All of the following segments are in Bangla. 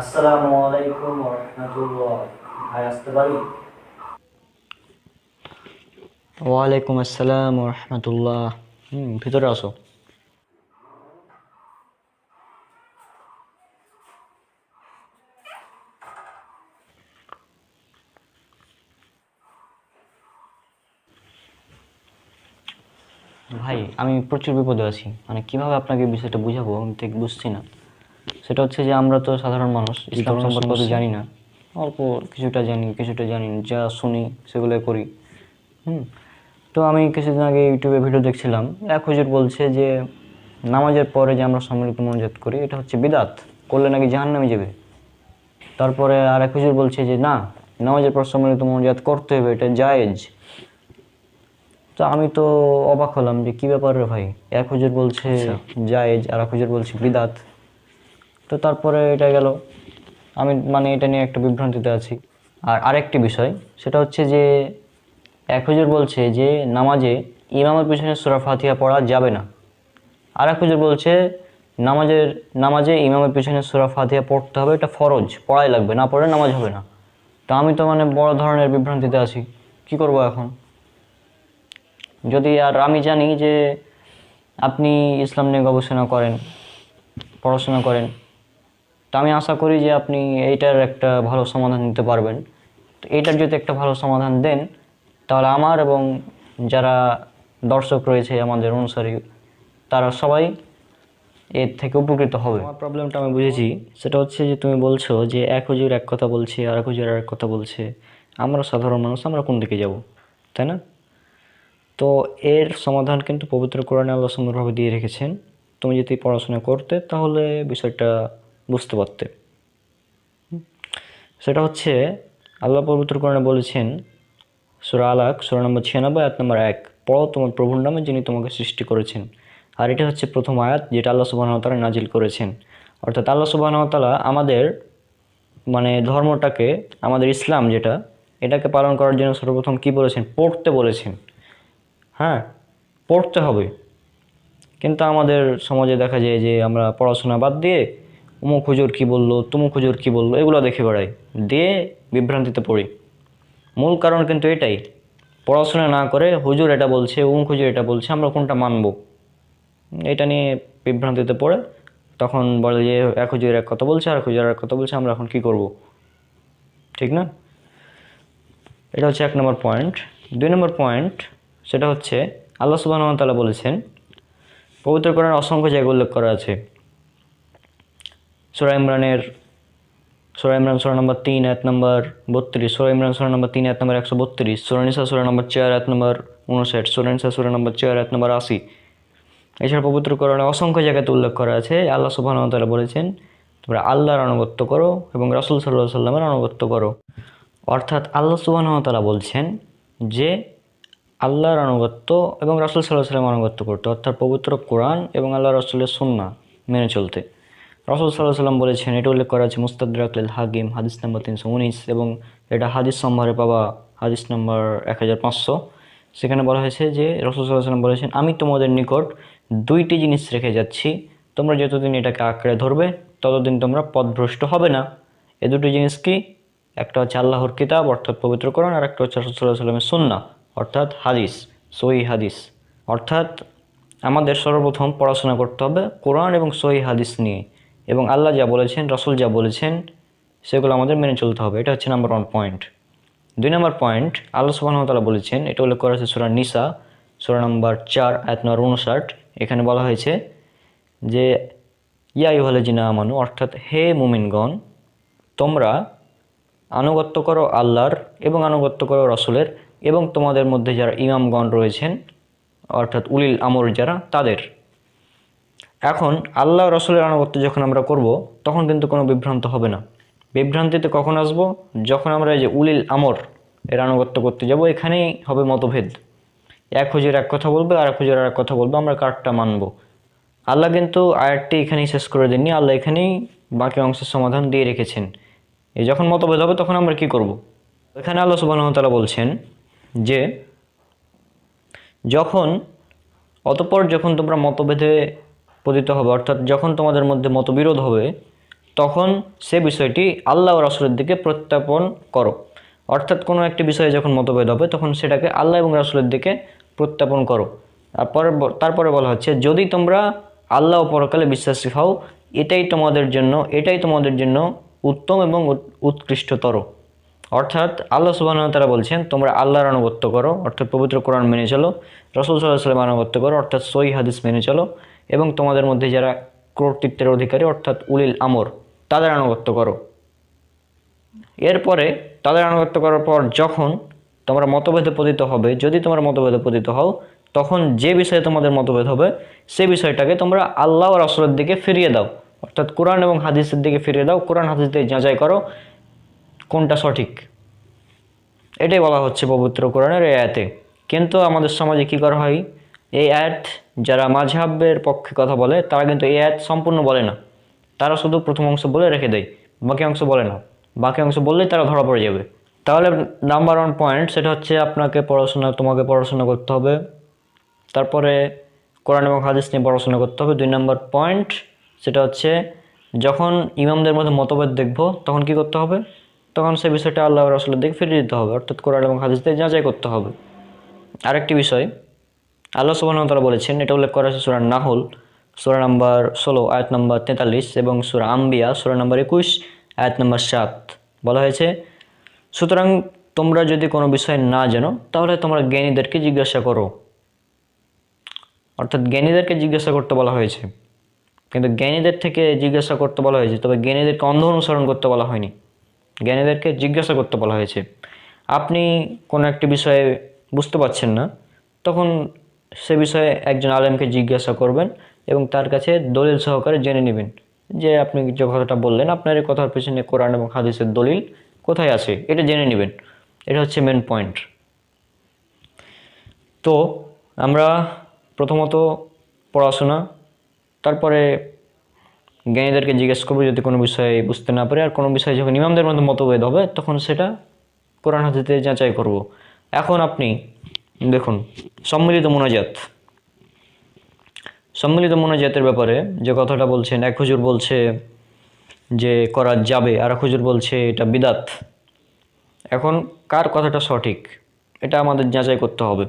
আসসালামু আলাইকুম ভাই, আসতে পারি? ওয়ালাইকুম আসসালাম রহমতুল্লাহ। হুম, ভিতরে আসো। ভাই, আমি প্রচুর বিপদে আছি। মানে কীভাবে আপনাকে বিষয়টা বুঝাবো আমি ঠিক বুঝছি না। সেটা হচ্ছে যে আমরা তো সাধারণ মানুষ ইসলাম সম্পর্কে তো জানি না। অল্প কিছুটা জানি কিছুটা জানি না। যা শুনি সেগুলো করি। হুম। তো আমি কিছুদিন আগে ইউটিউবে ভিডিও দেখছিলাম এক হুজুর বলছে যে নামাজের পরে যে আমরা সম্মিলিত মনোজাত করি এটা হচ্ছে বিদাত করলে নাকি জাহান্নামে যাবে। তারপরে আর এক হুজুর বলছে যে না নামাজের পর সম্মিলিত মনোজাত করতে হবে এটা জায়েজ। তো আমি তো অবাক হলাম যে কি ব্যাপার রে ভাই? এক হুজুর বলছে জায়েজ আর এক হুজুর বলছে বিদাত। তো তারপরে এটা গেল। আমি মানে এটা নিয়ে একটা বিভ্রান্তিতে আছি। আর আরেকটি বিষয়, সেটা হচ্ছে যে এক হুজুর বলছে যে নামাজে ইমামের পিছনে সুরা ফাতিহা পড়া যাবে না। আর এক হুজুর বলছে নামাজের, নামাজে ইমামের পিছনে সুরা ফাতিহা পড়তে হবে, এটা ফরজ, পড়াই লাগবে, না পড়লে নামাজ হবে না। তো আমি তো মানে বড় ধরনের বিভ্রান্তিতে আছি, কি করব এখন? যদি আর আমি জানি যে আপনি ইসলাম নিয়ে গবেষণা করেন, পড়াশোনা করেন তো আমি আশা করি যে আপনি এইটার একটা ভালো সমাধান দিতে পারবেন। তো এইটার যদি একটা ভালো সমাধান দেন, তাহলে আমার এবং যারা দর্শক রয়েছে আমাদের অনুসারী, তারা সবাই এর থেকে উপকৃত হবে। আমার প্রবলেমটা আমি বুঝেছি। সেটা হচ্ছে যে তুমি বলছো যে এক হুজুর এক কথা বলছে, আর এক হুজুর আর এক কথা বলছে। আমরা সাধারণ মানুষ, আমরা কোন দিকে যাব? তাই না? তো এর সমাধান কিন্তু পবিত্র কোরআনে আল্লাহ সুন্দরভাবে দিয়ে রেখেছেন। তুমি যদি পড়াশোনা করতে, তাহলে বিষয়টা বুঝতে পারতে। সেটা হচ্ছে, আল্লাহ পবিত্র কোরআনে বলেছেন, সুরা আলাক সুরা নম্বর ছিয়ানব্বই, আয়াত নম্বর এক, পড়ো তোমার প্রভুর নামে যিনি তোমাকে সৃষ্টি করেছেন। আর এটা হচ্ছে প্রথম আয়াত, যেটা আল্লাহ সুবাহতালা নাজিল করেছেন। অর্থাৎ আল্লাহ সুবাহতালা আমাদের মানে ধর্মটাকে, আমাদের ইসলাম যেটা, এটাকে পালন করার জন্য সর্বপ্রথম কি বলেছেন? পড়তে বলেছেন। হ্যাঁ পড়তে হবে। কিন্তু আমাদের সমাজে দেখা যায় যে আমরা পড়াশোনা বাদ দিয়ে অমুক হুজুর কী বলল তুমুক হুজুর কী বলল, এগুলো দেখে বেড়াই। দিয়ে বিভ্রান্তিতে পড়ি। মূল কারণ কিন্তু এটাই, পড়াশোনা না করে হুজুর এটা বলছে অমুক হুজুর এটা বলছে, আমরা কোনটা মানব? এটা নিয়ে বিভ্রান্তিতে পড়ে, তখন বলে যে, এক হুজুর এক কথা বলছে, আর হুজুর এক কথা বলছে, আমরা এখন কি করব? ঠিক না? এটা হচ্ছে এক নম্বর পয়েন্ট। দুই নম্বর পয়েন্ট, সেটা হচ্ছে, আল্লাহ সুবাহ তালা বলেছেন, পবিত্র কোরআন অসংখ্য জায়গায় উল্লেখ করা আছে। সুরা ইমরানের, সুরা ইমরান সুরা নম্বর তিন এক নম্বর বত্রিশ, সুরা ইমরান সুরা নম্বর তিন এক নম্বর একশো বত্রিশ, সুরা নিসা সুরা নম্বর চার এক নম্বর উনষাট সুরা নিসা সুরা নম্বর চার এক নম্বর আশি। এছাড়া পবিত্র কোরআনে অসংখ্য জায়গাতে উল্লেখ করা আছে। আল্লাহ সুবাহ তাআলা বলেছেন, তোমরা আল্লাহর আনুগত্য করো এবং রাসুল সাল্লাহ সাল্লামের আনুগত্য করো। অর্থাৎ আল্লাহ সুবাহ তাআলা বলছেন যে, আল্লাহর আনুগত্য এবং রাসুল সাল্লাহ সাল্লাম আনুগত্য করতে। অর্থাৎ পবিত্র কোরআন এবং আল্লাহ রসুলের সুন্না মেনে চলতে। রসুল সাল্লাহ সাল্লাম বলেছেন, এটা উল্লেখ করা আছে মুস্তাদরাকলিল হাকিম, হাদিস নম্বর তিনশো উনিশ এবং এটা হাদিস সম্ভারে পাওয়া হাদিস নম্বর এক হাজার পাঁচশো। সেখানে বলা হয়েছে যে, রসুল সাল্লাহ সাল্লাম বলেছেন, আমি তোমাদের নিকট দুইটি জিনিস রেখে যাচ্ছি। তোমরা যতদিন এটাকে আঁকড়ে ধরবে, ততদিন তোমরা পথভ্রষ্ট হবে না। এ দুটি জিনিস কি? একটা হচ্ছে আল্লাহর কিতাব, অর্থাৎ পবিত্র কোরআন আর একটা হচ্ছে রসুল সাল্লাহ সাল্লামের সুন্না অর্থাৎ হাদিস সহি হাদিস। অর্থাৎ আমাদের সর্বপ্রথম পড়াশোনা করতে হবে কোরআন এবং সহি হাদিস নিয়ে। এবং আল্লাহ যা বলেছেন, রসুল যা বলেছেন, সেগুলো আমাদের মেনে চলতে হবে। এটা হচ্ছে নাম্বার ওয়ান পয়েন্ট দুই নম্বর পয়েন্ট আল্লাহ সুবাহতালা বলেছেন, এটা উল্লেখ করা হয়েছে সুরা নিসা, সুরা নম্বর চার এক নম্বর উনষাট। এখানে বলা হয়েছে যে ইয়াই হলে জিনা আমানু, অর্থাৎ হে মুমিনগণ, তোমরা আনুগত্য করো আল্লাহর এবং আনুগত্য করো রসুলের এবং তোমাদের মধ্যে যারা ইমামগণ রয়েছেন, অর্থাৎ উলিল আমর যারা, তাদের। এখন আল্লাহ রসুলের আনুগত্য যখন আমরা করব, তখন কিন্তু কোনো বিভ্রান্ত হবে না। বিভ্রান্তিতে কখন আসব? যখন আমরা এই যে উলিল আমর এর আনুগত্য করতে যাব, এখানেই হবে মতভেদ। এক হুজুর এক কথা বলবে আর এক হুজুর আর এক কথা বলবে, আমরা কারটা মানব। আল্লাহ কিন্তু আয়াতটি এখানেই শেষ করে দেননি, আল্লাহ এখানেই বাকি অংশের সমাধান দিয়ে রেখেছেন। এই যখন মতভেদ হবে, তখন আমরা কি করব। এখানে আল্লাহ সুবাহতালা বলছেন যে, যখন, অতপর যখন তোমরা মতভেদে পতিত হবে। অর্থাৎ যখন তোমাদের মধ্যে মতবিরোধ হবে, তখন সে বিষয়টি আল্লাহ রাসুলের দিকে প্রত্যাপন করো। অর্থাৎ কোনো একটি বিষয়ে যখন মতভেদ হবে, তখন সেটাকে আল্লাহ এবং রাসুলের দিকে প্রত্যাপন করো। তারপরে তারপরে বলা হচ্ছে, যদি তোমরা আল্লাহ পরকালে বিশ্বাসী হও, এটাই তোমাদের জন্য, এটাই তোমাদের জন্য উত্তম এবং উৎকৃষ্টতর। অর্থাৎ আল্লাহ সুবাহ তারা বলছেন, তোমরা আল্লাহর আনুগত্য করো। অর্থাৎ পবিত্র কোরআন মেনে চলো, রসুল সাল্লাহ সাল্লাম আনুগত্য করো। অর্থাৎ সই হাদিস মেনে চলো। এবং তোমাদের মধ্যে যারা কর্তৃত্বের অধিকারী, অর্থাৎ উলিল আমর, তাদের আনুগত্য করো। এরপরে তাদের আনুগত্য করার পর যখন তোমরা মতভেদে পতিত হবে, যদি তোমরা মতভেদে পতিত হও, তখন যে বিষয়ে তোমাদের মতভেদ হবে, সে বিষয়টাকে তোমরা আল্লাহ রাসুলের দিকে ফিরিয়ে দাও। অর্থাৎ কোরআন এবং হাদিসের দিকে ফিরিয়ে দাও। কোরআন, হাদিস দিয়ে যাচাই করো কোনটা সঠিক। এটাই বলা হচ্ছে পবিত্র কোরআনের এই আয়াতে। কিন্তু আমাদের সমাজে কি করা হয়? এই আয়াত যারা মাঝহাবের পক্ষে কথা বলে, তারা কিন্তু এই আয়াত সম্পূর্ণ বলে না। তারা শুধু প্রথম অংশ বলে রেখে দেয়, বাকি অংশ বলে না। বাকি অংশ বললেই তারা ধরা পড়ে যাবে। তাহলে নাম্বার ওয়ান পয়েন্ট সেটা হচ্ছে আপনাকে পড়াশোনা, তোমাকে পড়াশোনা করতে হবে। তারপরে কোরআন এবং হাদিস নিয়ে পড়াশোনা করতে হবে। দুই নম্বর পয়েন্ট সেটা হচ্ছে যখন ইমামদের মধ্যে মতভেদ দেখব, তখন কি করতে হবে? তখন সে বিষয়টা আল্লাহ রসুলের দিকে ফিরিয়ে দিতে হবে। অর্থাৎ কোরআন এবং হাদিস দিয়ে যাচাই করতে হবে। আরেকটি বিষয় আল্লাহ সুবাহ তারা বলেছেন, এটা উল্লেখ করা আছে সুরা নাহল, সুরা নাম্বার ষোলো, আয়াত নম্বর তেতাল্লিশ এবং সুরা আম্বিয়া, সুরা নাম্বার একুশ, আয়াত নম্বর সাত। বলা হয়েছে, সুতরাং তোমরা যদি কোনো বিষয় না জানো, তাহলে তোমরা জ্ঞানীদেরকে জিজ্ঞাসা করো। অর্থাৎ জ্ঞানীদেরকে জিজ্ঞাসা করতে বলা হয়েছে। কিন্তু জ্ঞানীদের থেকে জিজ্ঞাসা করতে বলা হয়েছে, তবে জ্ঞানীদেরকে অন্ধ অনুসরণ করতে বলা হয়নি। জ্ঞানীদেরকে জিজ্ঞাসা করতে বলা হয়েছে। আপনি কোনো একটি বিষয়ে বুঝতে পারছেন না, তখন সে বিষয়ে একজন আলেমকে জিজ্ঞাসা করবেন এবং তার কাছে দলিল সহকারে জেনে নেবেন যে আপনি যে কথাটা বললেন, আপনার এই কথার পেছনে কোরআন এবং হাদিসের দলিল কোথায় আছে, এটা জেনে নেবেন। এটা হচ্ছে মেন পয়েন্ট তো আমরা প্রথমত পড়াশোনা, তারপরে জ্ঞানীদেরকে জিজ্ঞেস করব যদি কোনো বিষয়ে বুঝতে না পারে, আর কোনো বিষয়ে যখন ইমামদের মধ্যে মতভেদ হবে, তখন সেটা কোরআন হাদিতে যাচাই করব। এখন আপনি দেখুন, সম্মিলিত মোনাজাত। সম্মিলিত মোনাজাতের ব্যাপারে যে কথাটা বলছেন, এক হুজুর বলছে যে করা যাবে, আর এক হুজুর বলছে এটা বিদাত। এখন কার কথাটা সঠিক? এটা আমাদের যাচাই করতে হবে।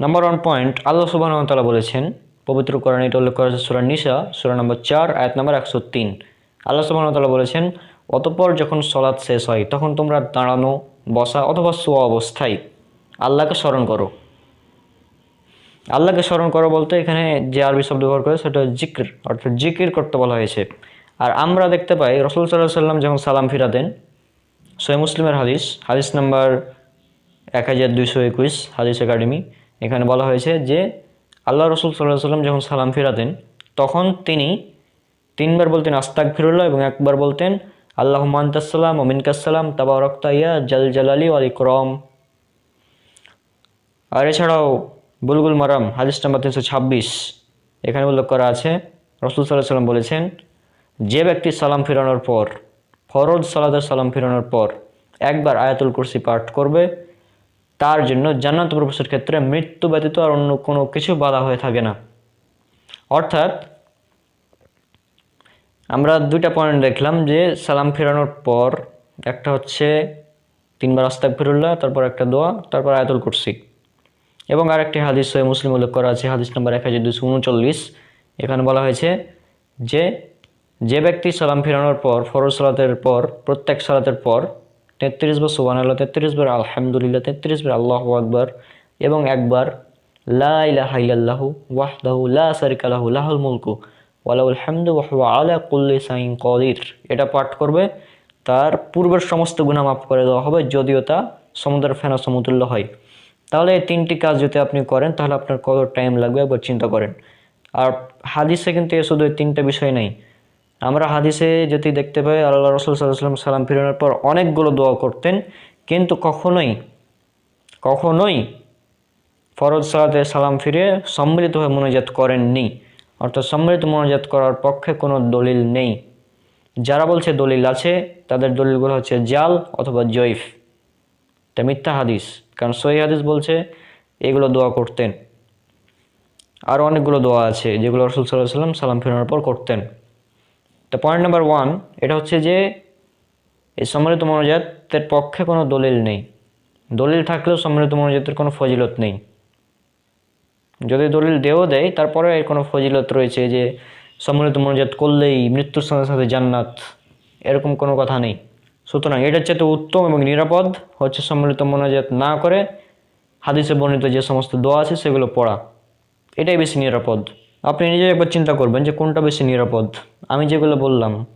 নাম্বার ওয়ান পয়েন্ট আল্লাহ সুবাহ তালা বলেছেন, পবিত্র কোরআন এটা উল্লেখ করা আছে সুরা নিসা, সুরা নম্বর চার, আয়াত নম্বর একশো তিন। আল্লাহ সুবাহ তালা বলেছেন, অতপর যখন সলাৎ শেষ হয়, তখন তোমরা দাঁড়ানো, বসা অথবা শোয়া অবস্থায় আল্লাহকে স্মরণ করো। আল্লাহকে স্মরণ করো বলতে এখানে যে আরবি শব্দ ব্যবহার করে সেটা জিক্র, অর্থাৎ জিকির করতে বলা হয়েছে। আর আমরা দেখতে পাই রসুল সাল্লাহ সাল্লাম যখন সালাম ফিরা দেন সৈ মুসলিমের হাদিস হাদিস নাম্বার এক হাজার দুইশো একুশ, হাদিস একাডেমি, এখানে বলা হয়েছে যে আল্লাহ রসুল সাল্লাহ সাল্লাম যখন সালাম ফিরাতেন, তখন তিনি তিনবার বলতেন আস্তাক ফিরুল্লাহ এবং একবার বলতেন আল্লাহ মান্তাসাল্লাম ওমিনকাসাল্লাম তাবা রক্তাইয়া জাল জালালি আল আর এছাড়াও বুলগুল মারাম, হাদিস নাম্বার তিনশো ছাব্বিশ, এখানে উল্লেখ করা আছে, রসুল সাল্লাহ সাল্লাম বলেছেন, যে ব্যক্তি সালাম ফিরানোর পর, ফরজ সালাদের সালাম ফিরানোর পর একবার আয়াতুল কুরসি পাঠ করবে, তার জন্য জান্নাত প্রবেশের ক্ষেত্রে মৃত্যু ব্যতীত আর অন্য কোনো কিছু বাধা হয়ে থাকে না। অর্থাৎ, আমরা দুইটা পয়েন্ট দেখলাম যে সালাম ফেরানোর পর, একটা হচ্ছে তিনবার আস্তাক ফিরুল্লাহ তারপর একটা দোয়া, তারপর আয়াতুল কুরসি। এবং আরেকটি হাদিস সহি মুসলিম উল্লেখ করা আছে, হাদিস নম্বর এক হাজার দুশো উনচল্লিশ। এখানে বলা হয়েছে যে যে ব্যক্তি সালাম ফেরানোর পর, ফরজ সালাতের পর, প্রত্যেক সালাতের পর, তেত্রিশ বার সুবান আল্লাহ তেত্রিশ বার আলহামদুলিল্লাহ, তেত্রিশ বার আল্লাহ আকবর এবং একবার লা ইলাহা ইল্লাল্লাহু ওয়াহদাহু লা শারিকা লাহু, লাহুল মুলকু ওয়ালাউল হামদু ওয়া আলা কুল্লি শাইইন কাদির। এটা পাঠ করবে, তার পূর্বের সমস্ত গুণা মাফ করে দেওয়া হবে, যদিও তা সমুদ্রের ফেনা সমতুল্য হয়। তাহলে এই তিনটি কাজ যদি আপনি করেন, তাহলে আপনার কত টাইম লাগবে একবার চিন্তা করেন। আর হাদিসে কিন্তু এ শুধু এই তিনটা বিষয় নেই। আমরা হাদিসে যদি দেখতে পাই, আল্লাহ রসুল সাল্লাম সালাম ফিরানোর পর অনেকগুলো দোয়া করতেন, কিন্তু কখনোই কখনোই ফরজ সালাতে সালাম ফিরে সম্মিলিতভাবে মনোজাত করেননি। অর্থাৎ সম্মিলিত মনোজাত করার পক্ষে কোনো দলিল নেই। যারা বলছে দলিল আছে, তাদের দলিলগুলো হচ্ছে জাল অথবা জৈফ এটা মিথ্যা হাদিস। কারণ সহি হাদিস বলছে, এগুলো দোয়া করতেন। আর অনেকগুলো দোয়া আছে যেগুলো রসুল সাল্লাহ সাল্লাম সালাম ফেরানোর পর করতেন। তো পয়েন্ট নাম্বার ওয়ান এটা হচ্ছে যে, এই সম্মিলিত মনোজাতের পক্ষে কোনো দলিল নেই। দলিল থাকলেও সম্মিলিত মনোজাতের কোনো ফজিলত নেই। যদি দলিল দেও দেয় তারপরে এর কোনো ফজিলত রয়েছে যে সম্মিলিত মনোজাত করলেই মৃত্যুর সাথে সাথে জান্নাত। এরকম কোনো কথা নেই। সুতরাং এটার চেয়ে উত্তম এবং নিরাপদ। হচ্ছে সম্মিলিত মনোজাত না করে হাদিসে বর্ণিত যে সমস্ত দোয়া আছে সেগুলো পড়া। এটাই বেশি নিরাপদ। আপনি নিজে একবার চিন্তা করবেন যে কোনটা বেশি নিরাপদ। আমি যেগুলো বললাম,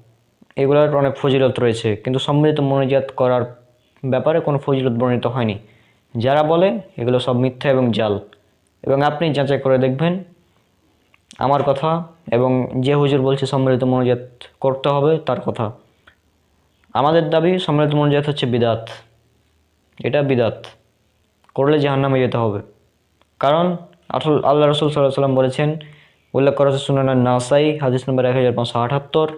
এগুলোর অনেক ফজিলত রয়েছে। কিন্তু সম্মিলিত মনোজাত করার ব্যাপারে কোনো ফজিলত বর্ণিত হয়নি। যারা বলে, এগুলো সব মিথ্যা এবং জাল। এবং আপনি যাচাই করে দেখবেন, আমার কথা এবং যে হুজুর বলছে সম্মিলিত মনোজাত করতে হবে তার কথা। আমাদের দাবি সম্মিলিত মনোজাত হচ্ছে বিদাত। এটা বিদাত। করলে জাহান্নামে যেতে হবে। কারণ আসল আল্লাহ রসুল সাল্লাহ সাল্লাম বলেছেন, উল্লেখ করা হচ্ছে সুনানা নাসাই, হাদিস নম্বর এক হাজার পাঁচশো আটাত্তর।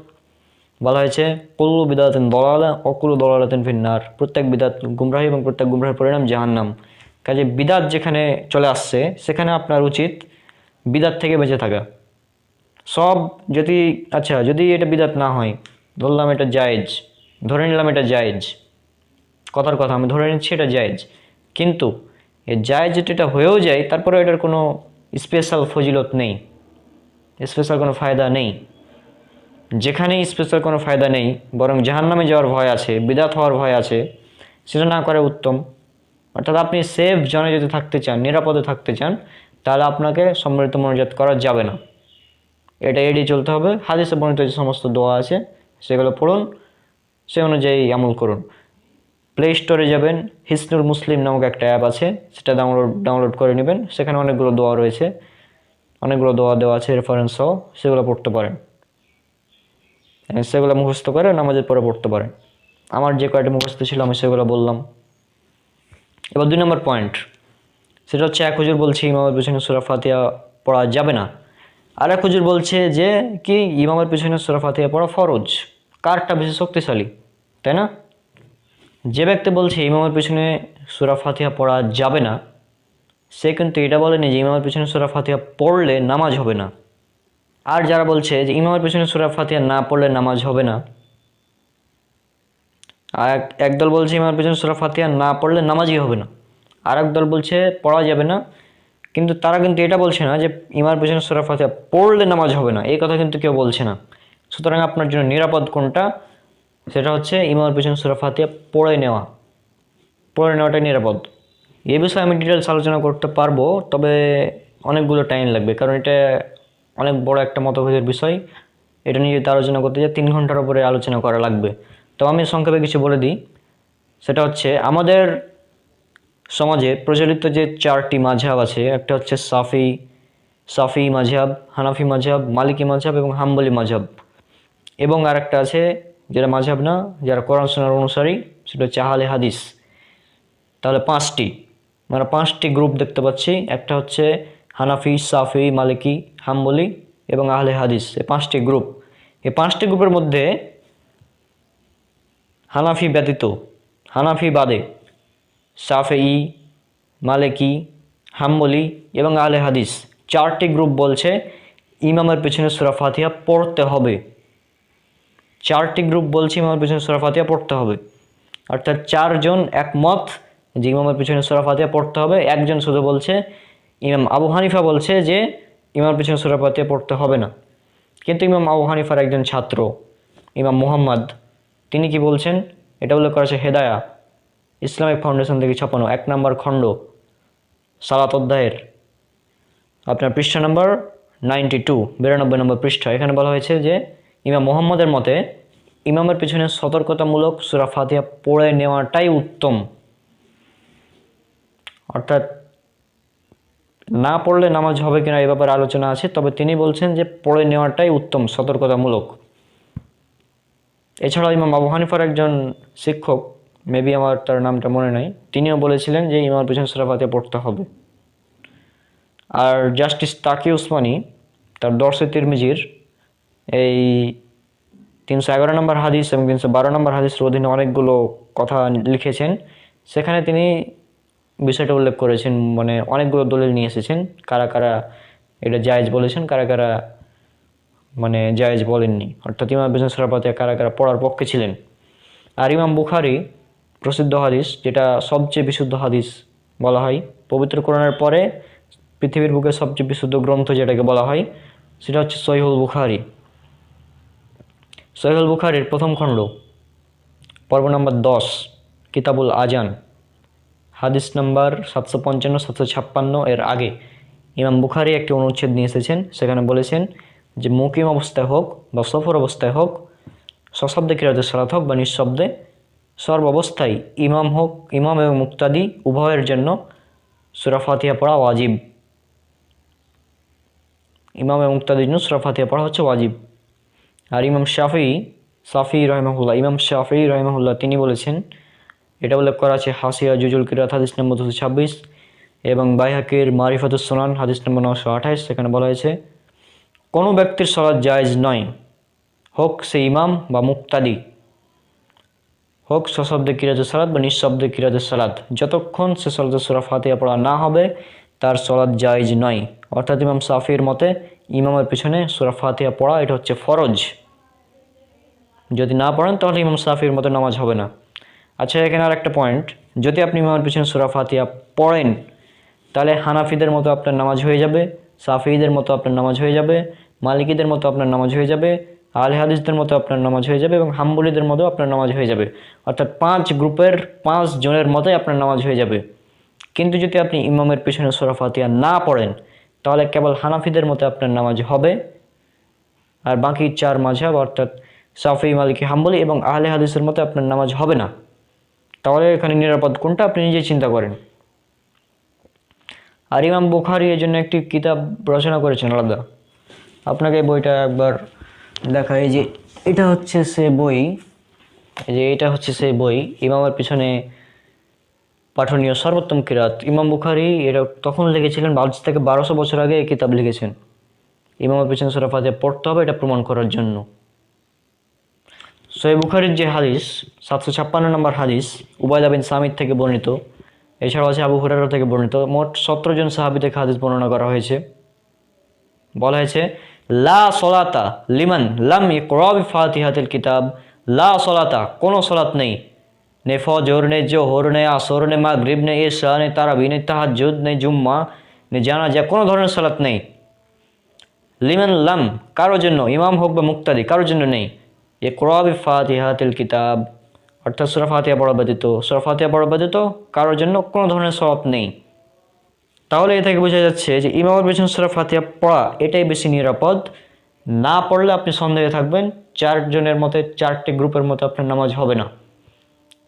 বলা হয়েছে, কুল্লু বিদাতিন দলালা অকুলু দলালাতিন ফিন্নার। প্রত্যেক বিদাত গুমরাহি এবং প্রত্যেক গুমরাহের পরিণাম জাহান্নাম। কাজে বিদাত যেখানে চলে আসছে, সেখানে আপনার উচিত বিদাত থেকে বেঁচে থাকা। সব যদি আচ্ছা যদি এটা বিদাত না হয়, ধরলাম এটা জায়েজ। ধরে নিলাম এটা জায়েজ। কথার কথা, আমি ধরে নিচ্ছি এটা জায়েজ। কিন্তু এই জায়েজ এটা হয়েও যায় তারপরে এটার কোনো স্পেশাল ফজিলত নেই। স্পেশাল কোনো ফায়দা নেই। যেখানেই স্পেশাল কোনো ফায়দা নেই, বরং জাহান্নামে যাওয়ার ভয় আছে, বিদাত হওয়ার ভয় আছে, সেটা না করে উত্তম। অর্থাৎ আপনি সেফ জনে যদি থাকতে চান, নিরাপদে থাকতে চান, তাহলে আপনাকে সম্মিলিত মনোজাত করা যাবে না। এটা এড়িয়ে চলতে হবে। হাদিসে বর্ণিত যে সমস্ত দোয়া আছে, সেগুলো পড়ুন। সে অনুযায়ী আমল করুন। প্লে স্টোরে যাবেন হিসনুর মুসলিম নামক একটা অ্যাপ আছে সেটা ডাউনলোড ডাউনলোড করে নেবেন। সেখানে অনেকগুলো দোয়া রয়েছে। অনেকগুলো দোয়া দেওয়া আছে রেফারেন্স সহ সেগুলো পড়তে পারেন। হ্যাঁ, সেগুলো মুখস্থ করে নামাজের পরে পড়তে পারেন। আমার যে কয়টা মুখস্থ ছিল আমি সেগুলো বললাম। এবার দুই নম্বর পয়েন্ট সেটা হচ্ছে এক হুজুর বলছে ইমামের পিছনে সুরা ফাতিহা পড়া যাবে না। আর এক হুজুর বলছে যে কি ইমামের পিছনে সুরা ফাতিহা পড়া ফরজ? কারটা বেশি শক্তিশালী? তাই না? যে ব্যক্তি বলছে ইমামের পিছনে সুরা ফাতিহা পড়া যাবে না, সে কিন্তু এটা বলেনি যে ইমামের পিছনে সুরা ফাতিহা পড়লে নামাজ হবে না। আর যারা বলছে যে ইমামের পিছনে সুরা ফাতিহা না পড়লে নামাজ হবে না, আর এক- একদল বলছে ইমামের পিছনে সুরা ফাতিহা না পড়লে নামাজই হবে না। আর দল বলছে পড়া যাবে না, কিন্তু তারা কিন্তু এটা বলছে না যে ইমার পিছনে সুরা ফাতিহা পড়লে নামাজ হবে না। এই কথা কিন্তু কেউ বলছে না। সুতরাং আপনার জন্য নিরাপদ কোনটা? সেটা হচ্ছে ইমামের পিছনে সুরা ফাতিহা পড়ে নেওয়া। পড়ে নেওয়াটাই নিরাপদ। এ বিষয়ে আমি ডিটেলস আলোচনা করতে পারব, তবে অনেকগুলো টাইম লাগবে, কারণ এটা অনেক বড় একটা মতভেদের বিষয়। এটা নিয়ে যদি আলোচনা করতে যাই, তিন ঘণ্টার উপরে আলোচনা করা লাগবে। তো আমি সংক্ষেপে কিছু বলে দিই। সেটা হচ্ছে, আমাদের সমাজে প্রচলিত যে চারটি মাঝহাব আছে, একটা হচ্ছে সাফি সাফি মাঝহাব, হানাফি মাঝহাব, মালিকি মাঝহাব এবং হাম্বলি মাঝহাব। এবং আর একটা আছে যেটা মাঝহাব না, যারা কোরআন সোনার অনুসারী, সেটা হচ্ছে আহলে হাদিস। তাহলে পাঁচটি। আমরা পাঁচটি গ্রুপ দেখতে পাচ্ছি। একটা হচ্ছে হানাফি, সাফি, মালিকি, হাম্বলি এবং আহলে হাদিস। এই পাঁচটি গ্রুপ এই পাঁচটি গ্রুপের মধ্যে হানাফি ব্যতীত, হানাফি বাদে সাফেই, মালেকি, হাম্বলি এবং আলে হাদিস। চারটি গ্রুপ বলছে, ইমামের পেছনে সুরা ফাতিহা পড়তে হবে। চারটি গ্রুপ বলছি ইমামের পিছনে সুরা ফাতিহা পড়তে হবে। অর্থাৎ চারজন একমত যে ইমামের পিছনে সুরা ফাতিহা পড়তে হবে। একজন শুধু বলছে, ইমাম আবু হানিফা বলছে যে ইমামের পিছনে সুরা ফাতিহা পড়তে হবে না। কিন্তু ইমাম আবু হানিফার একজন ছাত্র, ইমাম মুহাম্মদ, তিনি কি বলছেন? এটা উল্লেখ করেছে হেদায়া, ইসলামিক ফাউন্ডেশন থেকে ছাপানো এক নম্বর খণ্ড, সালাত অধ্যায়ের। আপনার পৃষ্ঠা নম্বর নাইনটি টু, বিরানব্বই নম্বর পৃষ্ঠা। এখানে বলা হয়েছে যে ইমাম মোহাম্মদের মতে, ইমামের পিছনে সতর্কতামূলক সুরা ফাতিহা পড়ে নেওয়াটাই উত্তম। অর্থাৎ, না পড়লে নামাজ হবে কিনা এ ব্যাপারে আলোচনা আছে, তবে তিনি বলছেন যে পড়ে নেওয়াটাই উত্তম, সতর্কতামূলক। এছাড়াও ইমাম আবু হানিফার একজন শিক্ষক, মেবি আমার তার নামটা মনে নাই, তিনিও বলেছিলেন যে ইমামের পিছন সুরা ফাতিহা পড়তে হবে। আর জাস্টিস তাকি উসমানি, তার দর্শে তিরমিজির এই তিনশো এগারো নম্বর হাদিস এবং তিনশো বারো নম্বর হাদিসের অধীনে অনেকগুলো কথা লিখেছেন। সেখানে তিনি বিষয়টা উল্লেখ করেছেন মানে অনেকগুলো দলিল নিয়ে এসেছেন। কারা কারা এটা জায়েজ বলেছেন, কারা কারা মানে জায়েজ বলেননি। অর্থাৎ ইমাম বিজন সুরা ফাতিহা কারা কারা পড়ার পক্ষে ছিলেন। আর ইমাম বুখারি প্রসিদ্ধ হাদিস, যেটা সবচেয়ে বিশুদ্ধ হাদিস বলা হয়, পবিত্র কোরআনের পরে পৃথিবীর বুকে সবচেয়ে বিশুদ্ধ গ্রন্থ যেটাকে বলা হয়, সেটা হচ্ছে সহিহুল বুখারি। সহিহুল বুখারির প্রথম খণ্ড, পর্ব নম্বর দশ, কিতাবুল আজান, হাদিস নাম্বার সাতশো পঞ্চান্ন, সাতশো ছাপ্পান্ন এর আগে। ইমাম বুখারি একটি অনুচ্ছেদ নিয়ে এসেছেন, সেখানে বলেছেন যে, মুকিম অবস্থায় হোক বা সফর অবস্থায় হোক, সশব্দে কিরাতে সালাত হোক বা নিঃশব্দে, সর্ব অবস্থায় ইমাম হোক, ইমাম এবং মুক্তাদি উভয়ের জন্য সুরা ফাতিহা পড়া ওয়াজিব। ইমাম এবং মুক্তাদির জন্য সুরা ফাতিহা পড়া হচ্ছে ওয়াজিব। আর ইমাম শাফি, সাফি রহমাহুল্লাহ, ইমাম শাফি রহমাহুল্লাহ, তিনি বলেছেন, এটা উল্লেখ করা আছে হাসিয়া জুজুল কিরাত, হাদিস নম্বর দুশো ছাব্বিশ এবং বাইহাকের মারিফাতুস সোনান, হাদিস নম্বর নশো আঠাইশ সেখানে বলা হয়েছে, কোনো ব্যক্তির সলাৎ জায়েজ নয়, হোক সে ইমাম বা মুক্তাদি, হোক সশব্দে কিরাজের সালাদ বা নিঃশব্দে কিরাজের সালাদ যতক্ষণ সে সলাতে সুরা ফাতিহা পড়া না হবে, তার সলাদ জায়েজ নয়। অর্থাৎ ইমাম সাফির মতে, ইমামের পিছনে সুরা ফাতিহা পড়া, এটা হচ্ছে ফরজ। যদি না পড়েন, তাহলে ইমাম সাফির মতো নামাজ হবে না। আচ্ছা এখানে আর একটা পয়েন্ট যদি আপনি ইমামের পিছনে সুরা ফাতিহা পড়েন, তাহলে হানাফিদের মতো আপনার নামাজ হয়ে যাবে, সাফিদের মতো আপনার নামাজ হয়ে যাবে, মালিকিদের মতো আপনার নামাজ হয়ে যাবে আল হাদিসদের মতো আপনার নামাজ হয়ে যাবে এবং হাম্বলিদের মতো আপনার নামাজ হয়ে যাবে। অর্থাৎ পাঁচ গ্রুপের পাঁচ জনের মতোই আপনার নামাজ হয়ে যাবে। কিন্তু যদি আপনি ইমামের পিছনে সুরা ফাতিহা না পড়েন, তাহলে কেবল হানাফিদের মতো আপনার নামাজ হবে। আর বাকি চার মাঝাব, অর্থাৎ সাফি মালিকি হাম্বলি এবং আহলে হাদিসের মতো আপনার নামাজ হবে না। তাহলে এখানে নিরাপদ কোনটা? আপনি নিজে চিন্তা করেন। আর ইমাম বুখারি এর জন্য একটি কিতাব রচনা করেছেন আলাদা। আপনাকে বইটা একবার দেখাই। যে এটা হচ্ছে সে বই। এই যে এটা হচ্ছে সে বই। ইমামের পিছনে পাঠনীয় সর্বোত্তম কিরাত। ইমাম বুখারি এটা তখন লিখেছিলেন আজ থেকে বারোশো বছর আগে এই কিতাব লিখেছেন। ইমামের পিছনে সুরা ফাতিহা পড়তে হবে এটা প্রমাণ করার জন্য। সোহেব বুখারির যে হাদিস, সাতশো ছাপ্পান্ন নম্বর হাদিস, উবায়দা বিন সামিদ থেকে বর্ণিত। এছাড়াও আছে আবু হুরারা থেকে বর্ণিত। মোট সতেরো জন সাহাবি থেকে হাদিস বর্ণনা করা হয়েছে। বলা হয়েছে, লা সলাতা লিমান লাম ইকরাবি ফাতিহাতিল কিতাব। লা সলাতা, কোনো সলাত নেই। নে ফজর, নে জোহর, নে আসর, নে মাগরিব, নে ইশা নে তারাবি, নে তাহাজ্জুদ, নে জুম্মা, নে জানা জানাজা, কোনো ধরনের সালাত নেই। লিমান লাম, কারোর জন্য, ইমাম হোক বা মুক্তাদি, কারোর জন্য নেই। এ কোরআবি ফাতিহাতিল কিতাব। অর্থাৎ সুরা ফাতিহা পড়া ব্যতীত। সুরা ফাতিহা পড়া ব্যতীত কারোর জন্য কোনো ধরনের সলাপ নেই। তাহলে এ থেকে বোঝা যাচ্ছে যে ইমামের পেছনে সুরা পড়া এটাই বেশি নিরাপদ। না পড়লে আপনি সন্দেহে থাকবেন, চারজনের মতে, চারটি গ্রুপের মতো আপনার নামাজ হবে না।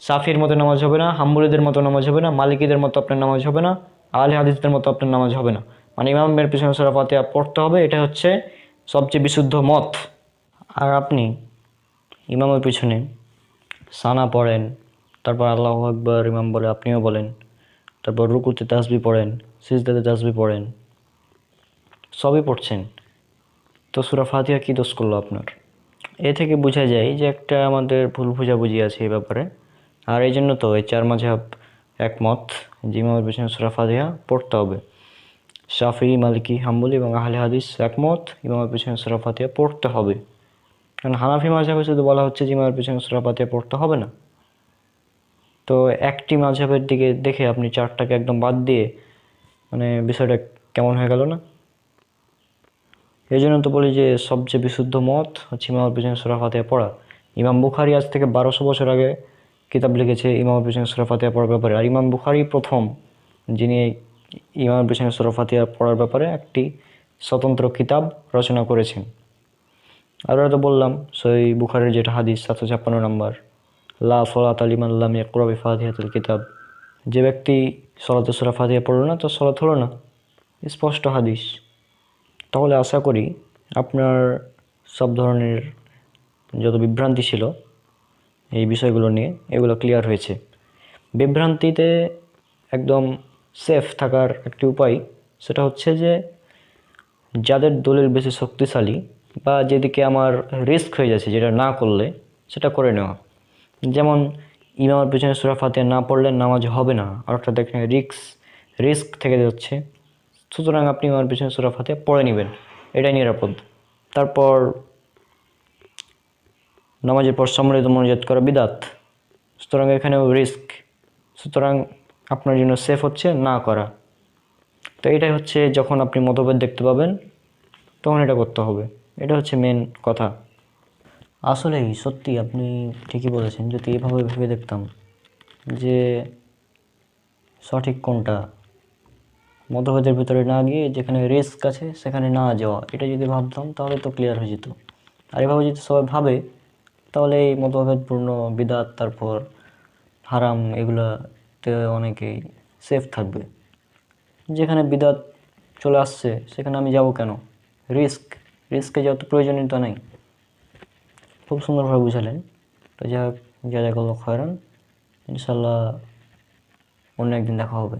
সাফির মতো নামাজ হবে না, হাম্বুলিদের মতো নামাজ হবে না, মালিকিদের মতো আপনার নামাজ হবে না আলে হাদিসদের মতো আপনার নামাজ হবে না। মানে ইমামের পিছনে সুরা পড়তে হবে এটা হচ্ছে সবচেয়ে বিশুদ্ধ মত। আর আপনি ইমামের পিছনে সানা পড়েন, তারপর আল্লাহ আকবর, ইমাম বলে আপনিও বলেন, তারপর রুকুতে তাসবি পড়েন, সিজদাতে তাসবি পড়েন, সবই পড়ছেন। তো সুরা ফাতিহা কী দোষ করল আপনার? এ থেকে বোঝা যায় যে একটা আমাদের ভুল বোঝাবুঝি আছে এই ব্যাপারে। আর এই জন্য তো এই চার মাঝাব একমত যে ইমামের পিছনে সুরা ফাতিহা পড়তে হবে। শাফি, মালিকি, হাম্বলি এবং আহলে হাদিস একমত, ইমামের পিছনে সুরা ফাতিহা পড়তে হবে। কারণ হানাফি মাঝাবে শুধু বলা হচ্ছে ইমামের পিছনে সুরা ফাতিহা পড়তে হবে না। তো একটি মাঝাবের দিকে দেখে আপনি চারটাকে একদম বাদ দিয়ে মানে বিষয়টা কেমন হয়ে গেল না? এই জন্য তো বলি যে সবচেয়ে বিশুদ্ধ মত হচ্ছে ইমামের পিছনে সুরা ফাতিহা পড়া। ইমাম বুখারি আজ থেকে বারোশো বছর আগে কিতাব লিখেছে ইমামের পিছনে সুরা ফাতিহা পড়ার ব্যাপারে। আর ইমাম বুখারি প্রথম, যিনি ইমামের পিছনে সুরা ফাতিহা পড়ার ব্যাপারে একটি স্বতন্ত্র কিতাব রচনা করেছেন। আর তো বললাম সই বুখারের যেটা হাদিস, সাতশো ছাপ্পান্ন নম্বর। লা সলাত আলিমান লাম ইয়াকুরাবি ফাতিহাতুল কিতাব। যে ব্যক্তি সলাতে সুরা ফাতিহা পড়ল না তো সলাত হলো না। স্পষ্ট হাদিস। তাহলে আশা করি আপনার সব ধরনের যত বিভ্রান্তি ছিল, এই বিষয়গুলো নিয়ে এগুলো ক্লিয়ার হয়েছে। বিভ্রান্তিতে একদম সেফ থাকার একটি উপায়, সেটা হচ্ছে যে যাদের দলিল বেশি শক্তিশালী বা যেদিকে আমার রিস্ক হয়ে যাচ্ছে যেটা না করলে, সেটা করে নেওয়া। যেমন, ইমামের পিছনে সুরা ফাতিহা না পড়লে নামাজ হবে না, আর একটা দেখেন রিস্ক রিস্ক থেকে যাচ্ছে। সুতরাং আপনি ইমামের পিছনে সুরা ফাতিহা পড়ে নেবেন, এটাই নিরাপদ। তারপর, নামাজের পর সম্মিলিত মনোজাত করা বিদাত। সুতরাং এখানেও রিস্ক সুতরাং আপনার জন্য সেফ হচ্ছে না করা। তো এটাই হচ্ছে যখন আপনি মতভেদ দেখতে পাবেন, তখন এটা করতে হবে। এটা হচ্ছে মেন কথা। আসলেই সত্যি আপনি ঠিকই বলেছেন, যদি এভাবে ভেবে দেখতাম যে সঠিক কোনটা মতভেদের ভিতরে না গিয়ে যেখানে রিস্ক আছে সেখানে না যাওয়া, এটা যদি ভাবতাম তাহলে তো ক্লিয়ার হয়ে যেত। আর এভাবে যদি সবাই ভাবে, তাহলে এই মতভেদপূর্ণ বিদাত, তারপর হারাম এগুলাতে অনেকেই সেফ থাকবে। যেখানে বিদাত চলে আসছে, সেখানে আমি যাব কেন? রিস্ক রিস্কে যাওয়ার তো প্রয়োজনীয়তা নেই। খুব সুন্দরভাবে বুঝালেন। তো হোক যা যা করল খয়রান। ইনশাল্লাহ অন্য একদিন দেখা হবে।